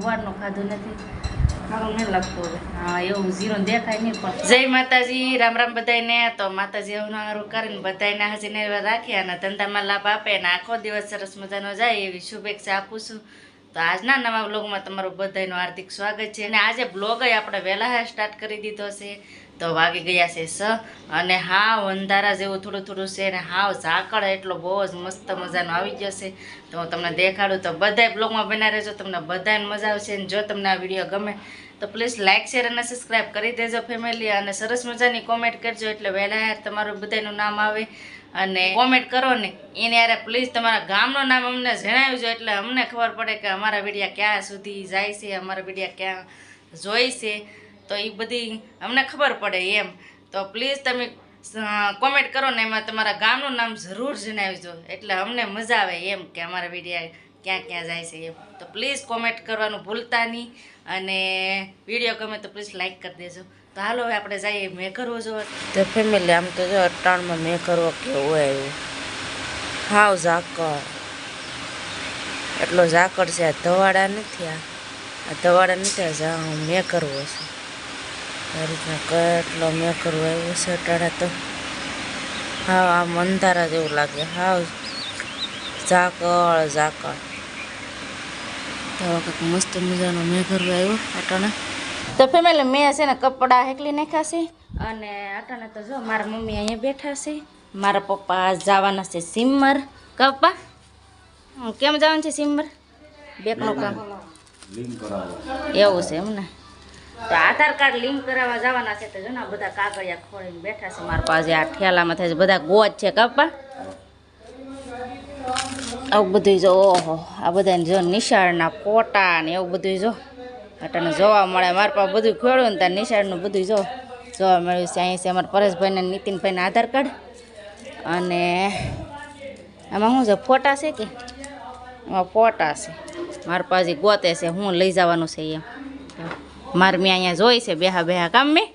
સવારનું ખાધું નથી. જય માતાજી, રામ રામ બધાયને. તો માતાજી એવું સારું કરીને બધાયને હાજીને રાખ્યા અને ધંધામાં લાભ આપે અને આખો દિવસ સરસ મજાનો જાય એવી શુભેચ્છા આપું છું. તો આજના નવા બ્લોગમાં તમારું બધાનું હાર્દિક સ્વાગત છે. અને આજે બ્લોગ આપણે વહેલા સ્ટાર્ટ કરી દીધો છે. તો વાગી ગયા છે સ. અને હાવ અંધારા જેવું થોડું થોડું છે અને હાવ ઝાકળ એટલો બહુ જ મસ્ત મજાનો આવી ગયો છે. તો હું તમને દેખાડું તો બધાય બ્લોગમાં બના રહેજો. તમને બધાને મજા આવશે અને જો તમને આ વીડિયો ગમે તો પ્લીઝ લાઇક શેર અને સબસ્ક્રાઈબ કરી દેજો ફેમિલી અને સરસ મજાની કોમેન્ટ કરજો એટલે વહેલા યાર તમારું બધાનું નામ આવે અને કોમેન્ટ કરો ને એને યારે પ્લીઝ તમારા ગામનું નામ અમને જણાવજો એટલે અમને ખબર પડે કે અમારા વિડીયા ક્યાં સુધી જાય છે, અમારા વિડીયા ક્યાં જોઈ છે. તો એ બધી અમને ખબર પડે એમ. તો પ્લીઝ તમે કોમેન્ટ કરો ને એમાં તમારા ગામનું નામ જરૂર જણાવજો એટલે અમને મજા આવે એમ કે અમારા વિડીયા ક્યાં ક્યાં જાય છે એમ તો પ્લીઝ કોમેન્ટ કરવાનું ભૂલતા નહીં અને વીડિયો ગમે તો પ્લીઝ લાઇક કરી દેજો. તો હાલો હવે આપણે જઈએ મેં કરવો જો તો ફેમિલી આમ તો જો અટાણમાં મેં કરવો કેવું આવ્યું હાવ ઝાકળ. એટલો ઝાકળ છે, આ ધવાડા નથી આ. આ ધવાડા નથી, આ મેં કરવો છે. આ રીતના કેટલો મેં કરવો આવ્યો છે અટાડા તો. હાવ આમ અંધારા જેવું લાગે. હાવ ઝાકળ ઝાકળ. તો કંઈક મસ્ત મજાનો મેં કરવો આવ્યો અટાણે તો ફેમિલી મેં છે ને કપડાં હેકલી નાખ્યા છે અને અટાણે તો જો મારા મમ્મી અહીંયા બેઠા છે. મારા પપ્પા જવાના છે સિમર. કપ્પા કેમ જવાનું છે સિમર? બેકનું કામ. એવું છે એમને તો આધાર કાર્ડ લિંક કરાવવા જવાના છે તો જો ને બધા કાગળિયા ખોળીને બેઠા છે. મારા પાસે આ ઠેલામાં થાય છે. બધા ગોજ છે કપ્પા આવું બધું જો, ઓહો, આ બધાને જો નિશાળના ફોટા ને એવું બધું જો. અટાને જોવા મળે, મારા પાસે બધું ખોળ્યું ને ત્યાં નિશાળનું બધું જો. જોવા મળ્યું છે અહીં છે અમારા પરેશભાઈને નીતિનભાઈના આધાર કાર્ડ. અને આમાં શું છે, ફોટા છે કે? એમાં ફોટા છે. મારા પાસે ગોતે છે, હું લઈ જવાનું છે એમ. મારે મેં અહીંયા જોઈ છે, બેહા બેહા કામ મેં.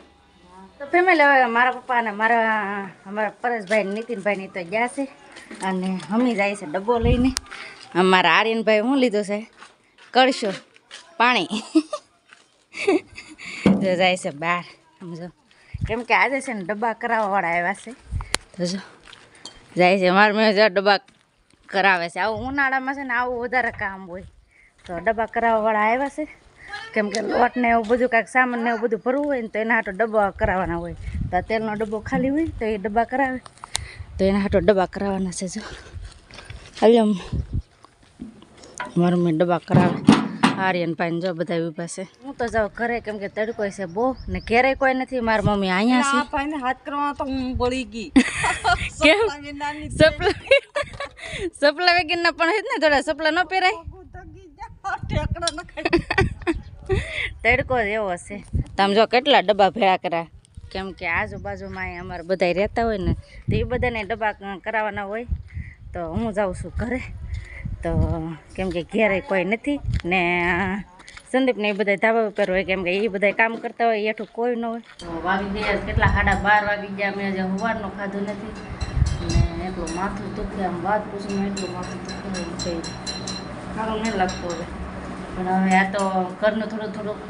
તો ફેમિલી હવે મારા પપ્પા અને મારા, અમારા પરેશભાઈ નીતિનભાઈની તો ગયા છે. અને હમી જાય છે ડબ્બો લઈને. અમારા આર્યનભાઈ શું લીધું છે? કરશો પાણી. તો જાય છે બહાર. સમજો કેમ કે આજે છે ને ડબ્બા કરાવવાવાળા આવ્યા છે. તો જો. જાય છે. મારે મેં જો ડબ્બા કરાવે છે. આવું ઉનાળામાં છે ને આવું વધારે કામ હોય. તો ડબ્બા કરાવવાવાળા આવ્યા છે. કેમ કે લોટ ને એવું બધું કાંઈક સામાન ને એવું બધું ભરવું હોય ને તો એના હાટો ડબ્બા કરાવવાના હોય. તો તેલનો ડબ્બો ખાલી હોય તો એ ડબ્બા કરાવે. તો એના હાટો ડબ્બા કરાવવાના છે જો. હાલ્યો મારું મેં ડબ્બા કરાવે. આર્યન પાઈને જો બધા એવી છે. હું તો જાઉં ઘરે કેમ કે તડકો છે બહુ ને ઘેરે કોઈ નથી મારી મમ્મી અહીંયા છે. પાઈને હાથ કરવા તો હું બળી ગઈ. કેમ? સપલા સપલા વેગીના પણ હેત ને થોડા સપલા ન પહેરાય? તડકો જ એવો છે. તમે જો કેટલા ડબ્બા ભેળા કર્યા. કેમ કે આજુબાજુમાં અમારે બધા રહેતા હોય ને, તો એ બધાને ડબ્બા કરાવવાના હોય. તો હું જાઉં છું ઘરે. તો કેમ કે ઘેરે કોઈ નથી ને, સંદીપને એ બધા ધાબા ઉપર હોય, કેમ કે એ બધા કામ કરતા હોય એઠું કોઈ ન હોય. તો વાગી ગયા કેટલા? સાડા બાર વાગી ગયા. મેં હજી સવારનું ખાધું નથી. ને એટલું માથું દુખે, આમ વાત પૂછું એટલું માથું દુખે સારું નહીં લાગતું હવે. પણ હવે આ તો ઘરનું થોડું થોડુંક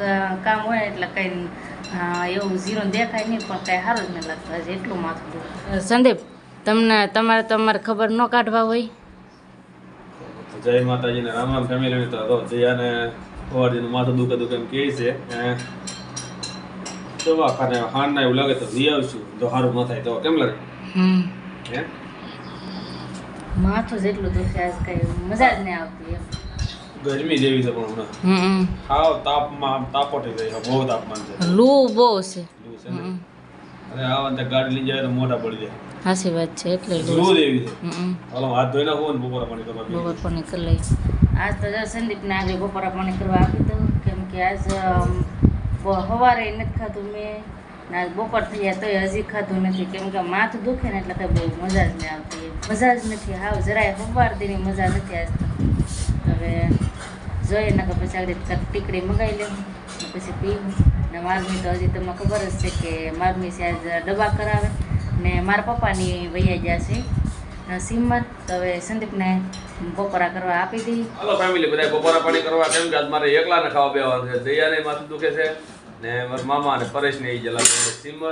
કામ હોય એટલે કંઈ એવું ઝીરો દેખાય નહીં પણ કંઈ સારું જ નહીં લાગતું. હજી એટલું માથું સંદીપ તમને તમારે તમારે ખબર ન કાઢવા હોય. જય માતાજી ને રામ રામ ફેમિલી તો તો જયાને સવારથી માથું દુખે દુખે એમ કહે છે દવાખાને હાર ના એવું લાગે તો જઈ આવશું. તો સારું ન થાય તો કેમ લાગે? હે? માથું જેટલું દુખે આજ કંઈ મજા જ નહીં આવતી એમ. ગરમી જેવી છે પણ હમણાં. હાવ તાપમાં તાપોટી ગઈ છે, બહુ તાપમાન છે. લૂ બહુ છે. લૂ છે ને. અને આ વખતે ગાડી લઈ જાય તો મોઢા પડી જાય. હાસી વાત છે એટલે લૂ દેવી છે. હાલો હાથ ધોઈ નાખો ને બપોરા પાણી કરવા બપોરા પાણી કરી લઈ આજ તો સંદીપ સંદીપને આજે બપોરા પાણી કરવા આપી દઉં કેમ કે આજ સવારે નથી ખાધું મેં ને આજ બપોર થઈ ગયા તોય હજી ખાધું નથી. કેમ કે માથું દુખે ને એટલે કંઈ બહુ મજા જ નહીં આવતી. મજા જ નથી હાવ જરાય સવાર દીની મજા નથી આજ તો હવે જોઈએ ને કે પછી આગળ ટીકડી મંગાવી લેવું પછી પીવું. ને મારમી તો હજી તમને ખબર જ છે કે મારમી આજ ડબ્બા કરાવે. ને મારા પપ્પાની વૈયા ગયા છે સિમત તો હવે સંદીપને બપોરા કરવા આપી દઈ. હલો ફેમિલી બધા બપોરા પાણી કરવા. કેમ કે આજ મારે એકલાને ખાવા બેવાનું છે. દયાને માથું દુખે છે. ને મારા મામા અને પરેશ ને એ જલા સિમત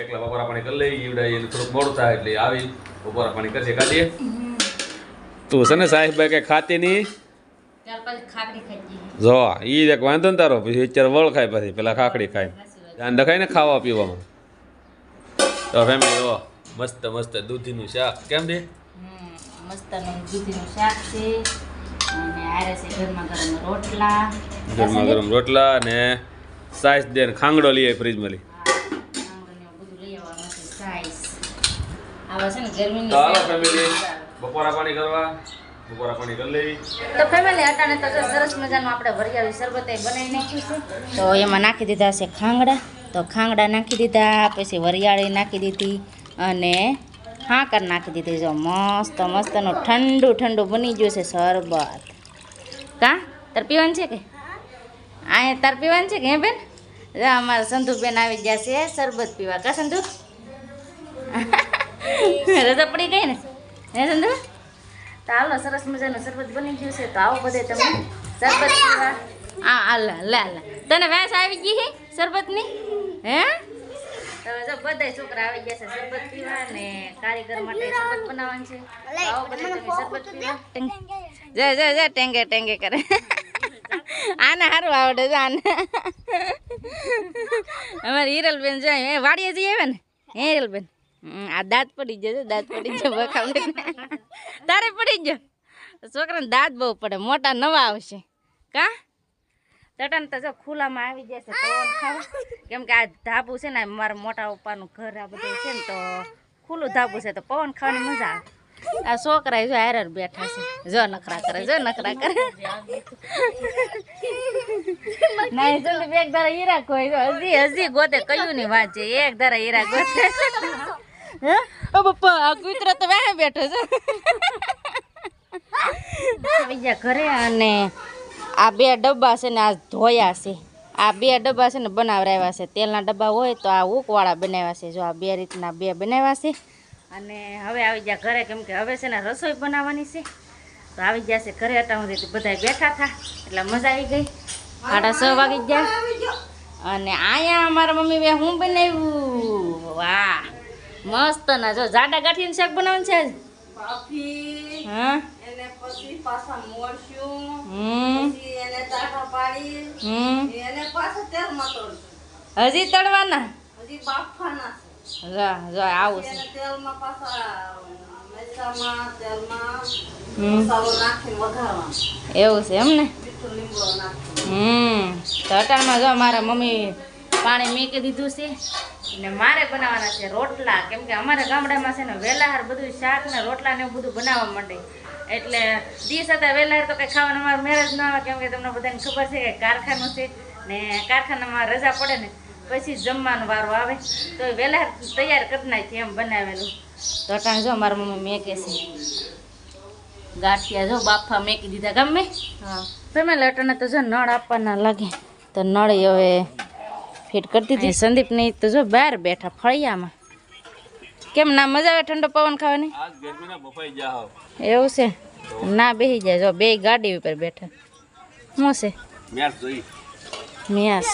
એકલા બપોરા પાણી કરી લઈ ઈવડા એને થોડુંક મોડું થાય એટલે આવી બપોરા પાણી કરશે. કાઢીએ તું છે ને સાહેબ કે ખાતી નહીં? જો ઈ એક વાંધો ને તારો પછી અત્યારે વળ ખાય પછી પેલા ખાખડી ખાય. ધ્યાન રખાય ને ખાવા પીવામાં. તો ફેમિલી જો મસ્ત મસ્ત દૂધીનું શાક. કેમ છે મસ્તનું દૂધીનું શાક છે. અને છે ગરમા ગરમ રોટલા. ગરમા ગરમ રોટલા ને સાઈસ દે ખાંગડો લઈએ ફ્રીજમાં લઈ બધું લઈ આવવાનું છે સાઈઝ આવા છે ને ગરમીની બપોરા પાણી કરવા, બપોરા પાણી કરી લેવી. તો ફેમિલી અટાણે તો સરસ મજાનું આપણે વરિયાળી શરબત બનાવી નાખ્યું છે. તો એમાં નાખી દીધા છે ખાંગડા. તો ખાંગડા નાખી દીધા, પછી વરિયાળી નાખી દીધી અને હાકર નાખી દીધી. જો મસ્ત મસ્તનું ઠંડુ ઠંડુ બની ગયું છે શરબત. કા? તાર પીવાનું છે કે? અહીંયા તાર પીવાનું છે કે હે બેન? અમારા સંધુબેન આવી ગયા છે શરબત પીવા. કા સંધુ? રજા પડી ગઈ ને? હે સંધુ તો હાલો સરસ મજાનું શરબત બની ગયું છે. તો આવો બધે તમે. શરબત પીવા. આ આ લે લે તને વેસ આવી ગઈ છે શરબતની? હે? તમે જો બધા છોકરા આવી ગયા છે શરબત પીવા ને કારીગર માટે શરબત બનાવવાનું છે. આવો બધે તમે શરબત પીવા. જય જય જય ટેંગે ટેંગે કરે. આને સારું આવડે છે આને. અમારી હિરલબેન જાય એ વાડીએ જઈ આવે ને? હે હિરલબેન? આ દાંત પડી જશે દાંત પડી જાય બખાવે તારે પડી ગયો છોકરાને દાંત બહુ પડે મોટા નવા આવશે. કા? તટન તો જો ખુલ્લામાં આવી જશે પવન ખાવા. કેમ કે આ ધાબુ છે ને મારા મોટા પપ્પાનું ઘર આ બધું છે ને તો ખુલ્લું ધાબુ છે તો પવન ખાવાની મજા આવે. આ છોકરા જો હારે બેઠા છે. જો નખરા કરે જો નખરા કરે. નહીં જલ્દી એક ધારા હીરા કોઈ જો હજી હજી ગોતે કયું ની વાત છે એક ધારા હીરા ગોતે. હે? ઓ પપ્પા આ કૂતરો તો વાહે બેઠો છે. બીજા ઘરે અને આ બે ડબ્બા છે ને આ ધોયા છે. આ બે ડબ્બા છે ને બનાવરાવ્યા છે. તેલના ડબ્બા હોય તો આ ઉકવાળા બનાવ્યા છે. જો આ બે રીતના બે બનાવ્યા છે. અને હવે આવી ગયા ઘરે કેમ કે હવે છે ને રસોઈ બનાવવાની છે. તો આવી ગયા છે ઘરે. હતા સુધી બધા બેઠા હતા એટલે મજા આવી ગઈ. સાડા છ વાગી ગયા. અને અહીંયા અમારા મમ્મી બે હું બનાવ્યું? વાહ. મસ્ત ના જો જાડા ગાંઠીનું શાક બનાવવાનું છે આજ? બાફી હા? એને પછી પાછા મોરશું હમ. પછી એને ટાટા પાડી હમ. એને પાછા તેલમાં તળશું હજી તળવાના? હજી બાફવાના છે. જો જો આવું છે. તેલમાં પાછા મરચામાં તેલમાં મસાલો નાખીને વઘારવાનો. એવું છે એમ ને? મીઠું લીમડો નાખીને. હમ. તો અટાણમાં જો મારા મમ્મી પાણી મીકી દીધું છે. ને મારે બનાવવાના છે રોટલા. કેમ કે અમારા ગામડામાં છે ને વેલાહાર બધું શાક ને રોટલા ને એવું બધું બનાવવા માંડે. એટલે દિવસ હતા વેલાહાર તો કંઈ ખાવાનું અમારે મેરેજ ન આવે કેમ કે તમને બધાને ખબર છે કે કારખાનું છે ને કારખાનામાં રજા પડે ને પછી જમવાનો વારો આવે. તો વેલાહાર તૈયાર કરી નાખીએ એમ બનાવેલું. તો અટાણ જો મારા મમ્મી મેકે છે. ગાંઠિયા જો બાફા મેકી દીધા ગમે? હા. તમે અટાણે તો જો નળ આપવાના લાગે. તો નળ હવે ફિટ કરતી હતી સંદીપ ને તો જો બહાર બેઠા ફળિયામાં. કેમ ના મજા આવે ઠંડો પવન ખાવાની? એવું છે? ના બેસી જાય જો બે ગાડી ઉપર બેઠા. શું છે? જોયા મેસ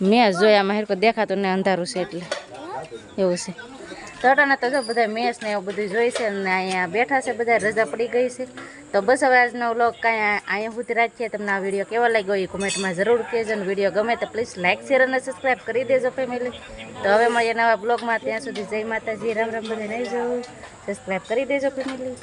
મેસ જોયામાં હેરકો દેખાતું ને અંધારું છે એટલે. એવું છે. તટાને તો જો બધા મેસ ને એવું બધું જોઈ છે અને અહીંયા બેઠા છે બધા રજા પડી ગઈ છે. તો બસ હવે આજનો વ્લોગ કાંઈ અહીંયા સુધી રાખીએ. તમને આ વીડિયો કેવો લાગ્યો એ કોમેન્ટમાં જરૂર કહેજો અને વીડિયો ગમે તો પ્લીઝ લાઇક શેર અને સબસ્ક્રાઈબ કરી દેજો ફેમિલી તો હવે મળીએ નવા બ્લોગમાં ત્યાં સુધી જય માતાજી. રામ રામ બધા નહીં જવું? સબસ્ક્રાઈબ કરી દેજો ફેમિલી